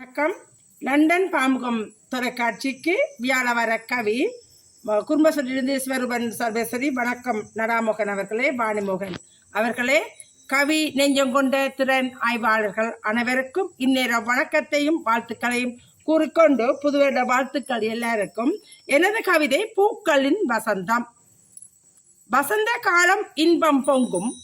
வணக்கம். லண்டன் பாமுகம் தொலைக்காட்சிக்கு வியாழ வர கவி ம- ஸ்வரூபன் சர்வேஸ்வரி வணக்கம் நடாமோகன் அவர்களே வாணிமோகன் அவர்களே. கவி நெஞ்சம் கொண்ட திறன் ஆய்வாளர்கள் அனைவருக்கும் இந்நேர வணக்கத்தையும் வாழ்த்துக்களையும் கூறிக்கொண்டு புதுவருட வாழ்த்துக்கள் எல்லாருக்கும். எனது கவிதை பூக்களின் வசந்தம். வசந்த காலம் இன்பம் பொங்கும்.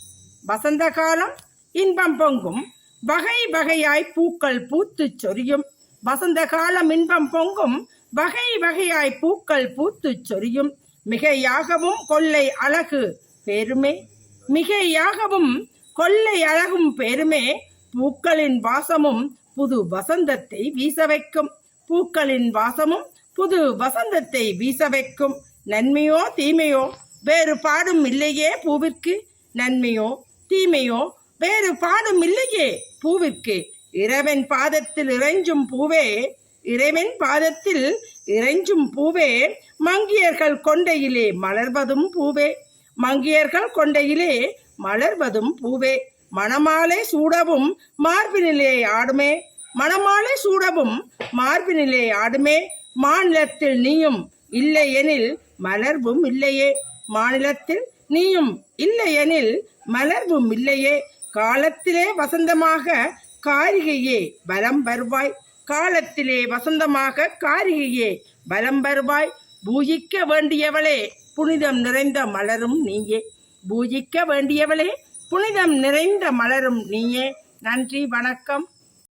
வசந்த காலம் இன்பம் பொங்கும். வகை வகையாய் பூக்கள் பூத்துச் சொரியும். வசந்த காலம் இன்பம் பொங்கும். வகை வகையாய் பூக்கள் பூத்துச் சொரியும். மிகையாகவும் கொள்ளை அழகு பெருமே. மிகையாகவும் கொள்ளை அழகும் பெருமே. பூக்களின் வாசமும் புது வசந்தத்தை வீச வைக்கும். பூக்களின் வாசமும் புது வசந்தத்தை வீச வைக்கும். நன்மையோ தீமையோ வேறு பாடும் இல்லையே பூவிற்கு. நன்மையோ தீமையோ வேறு பாடும் இல்லையே பூவிற்கு. இறைவன் பாதத்தில் இறைஞ்சும் பூவே இறைவன் பாதத்தில் இறைஞ்சும் பூவே மங்கியர்கள் கொண்டையிலே மலர்வதும் பூவே மங்கியர்கள் கொண்டையிலே மலர்வதும் பூவே. மணமாலை சூடவும் மார்பினிலே ஆடுமே மணமாலை சூடவும் மார்பினிலே ஆடுமே மாநிலத்தில் நீயும் இல்லையெனில் மலர்வும் இல்லையே. மாநிலத்தில் நீயும் இல்லையெனில் மலர்வும் இல்லையே. காலத்திலே வசந்தமாக காரிகையே பலம் வருவாய். காலத்திலே வசந்தமாக காரிகையே பலம் வருவாய். பூஜிக்க வேண்டியவளே புனிதம் நிறைந்த மலரும் நீயே. பூஜிக்க வேண்டியவளே புனிதம் நிறைந்த மலரும் நீயே. நன்றி வணக்கம்.